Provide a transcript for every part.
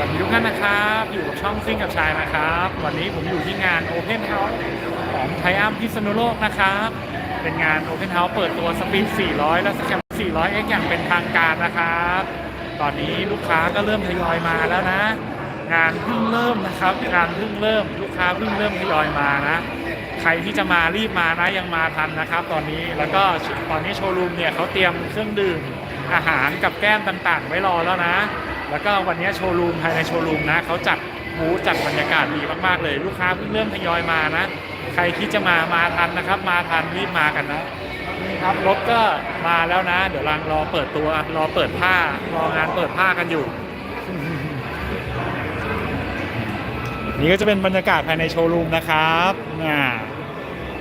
สวัสดีทุกท่านนะครับ อยู่กับช่องซิ่งกับชายนะครับ วันนี้ผมอยู่ที่งาน Open House ของไทอัมพิษณุโลกนะครับ เป็นงาน Open House เปิดตัวสปีด 400 และสแคม 400X อย่างเป็นทางการนะครับ ตอนนี้ลูกค้าก็เริ่มทยอยมาแล้วนะ งานเพิ่งเริ่มนะครับ งานเพิ่งเริ่ม ลูกค้าเพิ่งเริ่มทยอยมานะ ใครที่จะมารีบมานะยังมาทันนะครับ ตอนนี้แล้วก็ตอนนี้โชว์รูมเนี่ยเขาเตรียมเครื่องดื่มอาหารกับแก้มต่างๆ ไว้รอแล้วนะ แล้วก็วันนี้โชว์รูมภายในโชว์รูมนะเขาจัดบูธจัดบรรยากาศดีมากๆเลย ลูกค้าเพิ่งเริ่มทยอยมานะ ใครที่จะมามาทันนะครับ มาทันรีบมากันนะนี่ครับรถก็มาแล้วนะ เดี๋ยวรังรอเปิดตัวรอเปิดผ้ารองานเปิดผ้ากันอยู่ นี่ก็จะเป็นบรรยากาศภายในโชว์รูมนะครับอ่า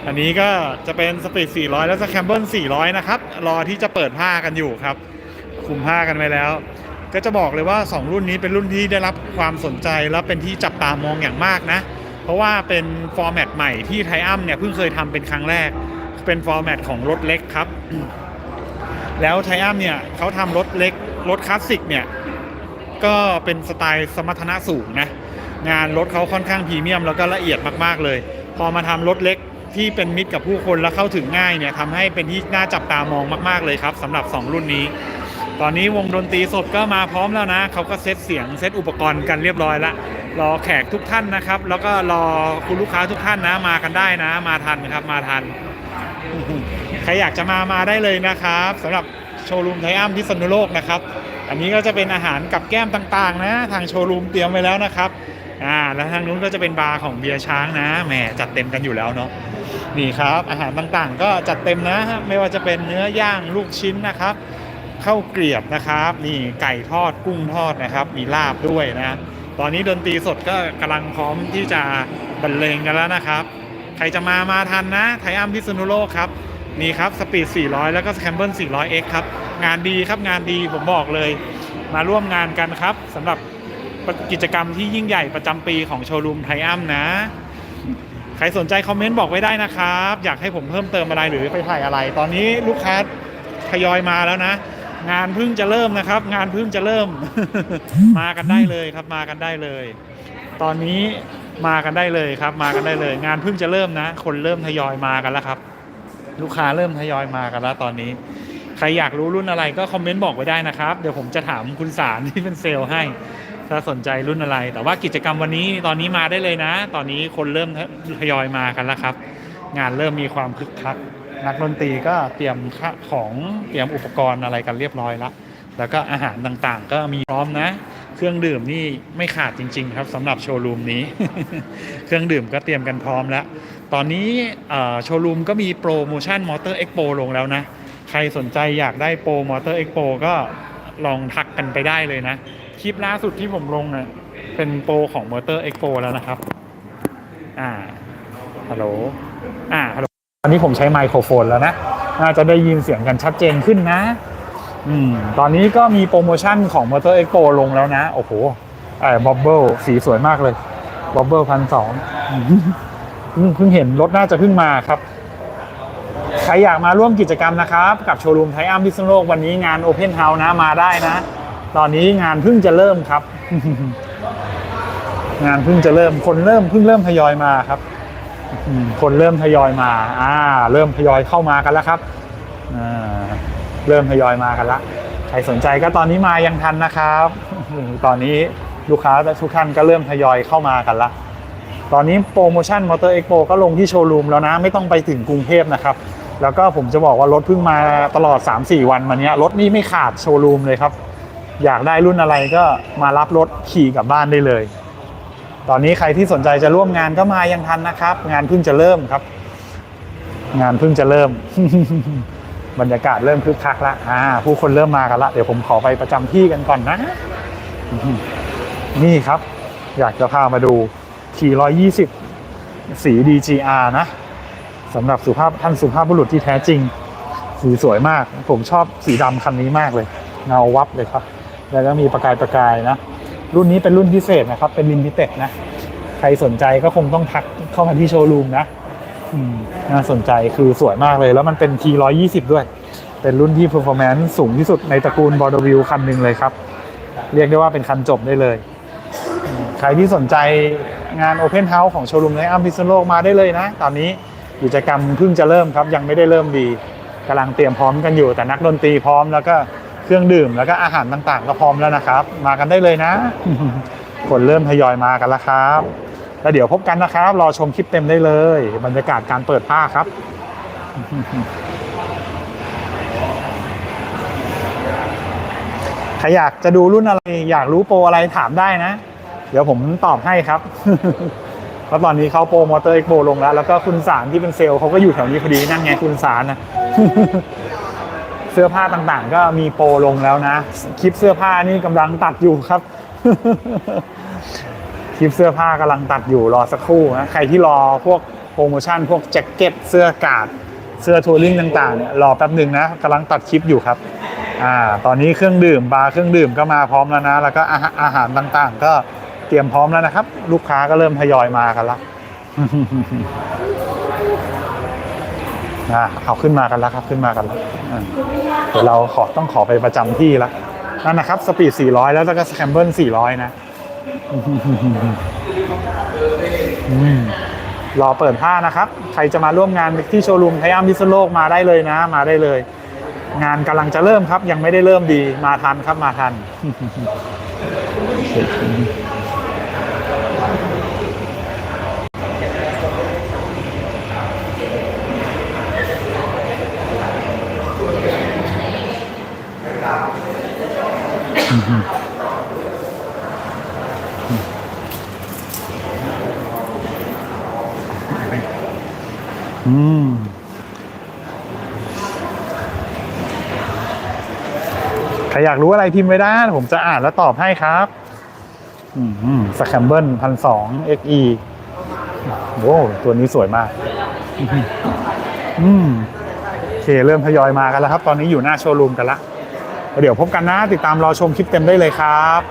อันนี้ก็จะเป็นสปีด400 และสแคมเบิล400 นะครับ รอที่จะเปิดผ้ากันอยู่ครับ คุมผ้ากันไว้แล้ว ก็จะบอกเลยว่า 2 รุ่นนี้เป็นรุ่นที่ได้รับความสนใจและเป็นที่จับตามองอย่างมากนะ เพราะว่าเป็นฟอร์แมตใหม่ที่ไทอัมเนี่ยเพิ่งเคยทำเป็นครั้งแรก เป็นฟอร์แมตของรถเล็กครับ แล้วไทอัมเนี่ยเขาทำรถเล็กรถคลาสสิกเนี่ยก็เป็นสไตล์สมรรถนะสูงนะงานรถเขาค่อนข้างพรีเมียมแล้วก็ละเอียดมากๆเลย พอมาทำรถเล็กที่เป็นมิตรกับผู้คนและเข้าถึงง่ายเนี่ยทำให้เป็นที่น่าจับตามองมาก ๆเลยครับสำหรับ 2 รุ่นนี้ ตอนนี้วงดนตรีสดก็มาพร้อมแล้วนะ เขาก็เซตเสียงเซตอุปกรณ์กันเรียบร้อยละรอแขกทุกท่านนะครับ แล้วก็รอคุณลูกค้าทุกท่านนะ มากันได้นะ มาทันครับมาทัน ใครอยากจะมามาได้เลยนะครับสำหรับโชว์รูมไทอัมพิษณุโลกนะครับ อันนี้ก็จะเป็นอาหารกับแก้มต่างๆ นะ ทางโชว์รูมเตรียมไว้แล้วนะครับอ่าแล้วทางนู้นก็จะเป็นบาร์ของเบียร์ช้างนะแหมจัดเต็มกันอยู่แล้วเนาะนี่ครับ อาหารต่างๆ ก็จัดเต็มนะฮะไม่ว่าจะเป็นเนื้อย่างลูกชิ้นนะครับ ข้าวเกรียบนะครับ นี่ไก่ทอดกุ้งทอดนะครับ มีลาบด้วยนะ ตอนนี้ดนตรีสดก็กำลังพร้อมที่จะบรรเลงกันแล้วนะครับ ใครจะมามาทันนะ ไทอัมพิษณุโลกครับนี่ครับสปีด 400 แล้วก็แคมเบิล 400X ครับ งานดีครับงานดีผมบอกเลย มาร่วมงานกันครับสำหรับกิจกรรมที่ยิ่งใหญ่ประจำปีของโชว์รูมไทอัมนะ ใครสนใจคอมเมนต์บอกไว้ได้นะครับ อยากให้ผมเพิ่มเติมอะไรหรือไปถ่ายอะไร ตอนนี้ลูกค้าทยอยมาแล้วนะ งานเพิ่งจะเริ่มนะครับ งานเพิ่งจะเริ่ม มากันได้เลยครับมากันได้เลย ตอนนี้มากันได้เลยครับ มากันได้เลย งานเพิ่งจะเริ่มนะ คนเริ่มทยอยมากันแล้วครับ ลูกค้าเริ่มทยอยมากันแล้วตอนนี้ ใครอยากรู้รุ่นอะไรก็คอมเมนต์บอกไว้ได้นะครับ เดี๋ยวผมจะถามคุณสารที่เป็นเซลล์ให้ ถ้าสนใจรุ่นอะไร แต่ว่ากิจกรรมวันนี้ตอนนี้มาได้เลยนะ ตอนนี้คนเริ่มทยอยมากันแล้วครับ งานเริ่มมีความคึกคัก นักดนตรีก็เตรียมของเตรียมอุปกรณ์อะไรกันเรียบร้อยแล้วแล้วก็อาหารต่างๆ ก็มีพร้อมนะ เครื่องดื่มนี่ไม่ขาดจริง ๆ ครับสำหรับโชว์รูมนี้ เครื่องดื่มก็เตรียมกันพร้อมแล้ว ตอนนี้โชว์รูมก็มีโปรโมชั่นมอเตอร์เอ็กโปลงแล้วนะ ใครสนใจอยากได้โปรมอเตอร์เอ็กโปก็ลองทักกันไปได้เลยนะ คลิปล่าสุดที่ผมลงอะเป็นโปรของมอเตอร์เอ็กโปแล้วนะครับ อ่าฮัลโหลอ่าฮัลโหล อนนี้ผมใช้ไมโครโฟนแล้วนะ น่าจะได้ยินเสียงกันชัดเจนขึ้นนะอืมตอนนี้ก็มีโปรโมชั่นของ Motor Expo ลงแล้วนะ โอ้โหไอ้บ๊อบเบิลสีสวยมากเลยบ๊อบเบิลพันสองเพิ่งเห็นรถน่าจะเพิ่งมาครับ ใครอยากมาร่วมกิจกรรมนะครับ กับโชว์รูมไทอัมพิษณุโลกวันนี้งาน Open House นะมาได้นะ ตอนนี้งานเพิ่งจะเริ่มครับ งานเพิ่งจะเริ่มคนเริ่มเพิ่งเริ่มทยอยมาครับ คนเริ่มทยอยมาอ่าเริ่มทยอยเข้ามากันแล้วครับอ่าเริ่มทยอยมากันละใครสนใจก็ตอนนี้มายังทันนะครับ ตอนนี้ลูกค้าทุกท่านก็เริ่มทยอยเข้ามากันละตอนนี้โปรโมชั่นมอเตอร์เอ็กโปก็ลงที่โชว์รูมแล้วนะ ไม่ต้องไปถึงกรุงเทพนะครับ แล้วก็ผมจะบอกว่ารถเพิ่งมาตลอด 3-4 วันมาเนี้ยรถนี่ไม่ขาดโชว์รูมเลยครับ อยากได้รุ่นอะไรก็มารับรถขี่กลับบ้านได้เลย ตอนนี้ใครที่สนใจจะร่วมงานก็มายังทันนะครับ งานเพิ่งจะเริ่มครับ งานเพิ่งจะเริ่ม บรรยากาศเริ่มคึกคักละอ่า ผู้คนเริ่มมากันละเดี๋ยวผมขอไปประจำที่กันก่อนนะ นี่ครับ อยากจะพามาดู T120 สี DGR นะสำหรับสุภาพท่านสุภาพบุรุษที่แท้จริง สีสวยมาก ผมชอบสีดำคันนี้มากเลย เงาวับเลยครับ แล้วก็มีประกายประกายนะ รุ่นนี้เป็นรุ่นพิเศษนะครับ เป็นลิมิเต็ดนะ ใครสนใจก็คงต้องทักเข้ามาที่โชว์รูมนะน่าสนใจคือสวยมากเลย แล้วมันเป็น T120 ด้วย เป็นรุ่นที่ performance สูงที่สุดในตระกูลบอร์ดวิวคันหนึ่งเลยครับ เรียกได้ว่าเป็นคันจบได้เลย ใครที่สนใจงาน Open House ของโชว์รูมในอัมพิษณุโลกมาได้เลยนะ ตอนนี้กิจกรรมเพิ่งจะเริ่มครับ ยังไม่ได้เริ่มดีกำลังเตรียมพร้อมกันอยู่ แต่นักดนตรีพร้อมแล้วก็ เครื่องดื่มแล้วก็อาหารต่างๆ ก็พร้อมแล้วนะครับ มากันได้เลยนะ คนเริ่มทยอยมากันแล้วครับแล้วเดี๋ยวพบกันนะครับ รอชมคลิปเต็มได้เลย บรรยากาศการเปิดผ้าครับ ใครอยากจะดูรุ่นอะไร อยากรู้โปรอะไรถามได้นะ เดี๋ยวผมตอบให้ครับเพราะตอนนี้เขาโปรมอเตอร์เอ็กโลงแล้ว แล้วก็คุณสารที่เป็นเซลล์เขาก็อยู่แถวนี้พอดีนั่นไงคุณสารนะ สื้อผ้าต่างๆ ก็มีโปรลงแล้วนะ คลิปเสื้อผ้านี่กำลังตัดอยู่ครับ คลิปเสื้อผ้ากำลังตัดอยู่รอสักครู่นะใครที่รอพวกโปรโมชั่น พวกแจ็คเก็ตเสื้อกาดเสื้อทัวริงต่างๆเนี่ยรอแป๊บหนึ่งนะกำลังตัดคลิปอยู่ครับอ่าตอนนี้เครื่องดื่มบาร์เครื่องดื่มก็มาพร้อมแล้วนะ แล้วก็อาหารต่างๆ ก็เตรียมพร้อมแล้วนะครับ ลูกค้าก็เริ่มทยอยมากันละอ่าเอาขึ้นมากันแล้วครับขึ้นมากันแล้ว เดี๋ยวเราขอต้องขอไปประจำที่ละนั่นนะครับสปีด 400แล้วก็สแคมเบิล400 นะรอเปิดผ้านะครับ ใครจะมาร่วมงานที่โชว์รูมไทยอัมพิษโลกมาได้เลยนะ มาได้เลย งานกำลังจะเริ่มครับ ยังไม่ได้เริ่มดีมาทันครับมาทัน อืมใครอยากรู้อะไรพิมพ์ไว้ได้ผมจะอ่านแล้วตอบให้ครับสแคมเบิลพันสอง XE โว้ตัวนี้สวยมาก อืมโอเคเริ่มทยอยมากันแล้วครับ ตอนนี้อยู่หน้าโชว์รูมกันละ เดี๋ยวพบกันนะ ติดตามรอชมคลิปเต็มได้เลยครับ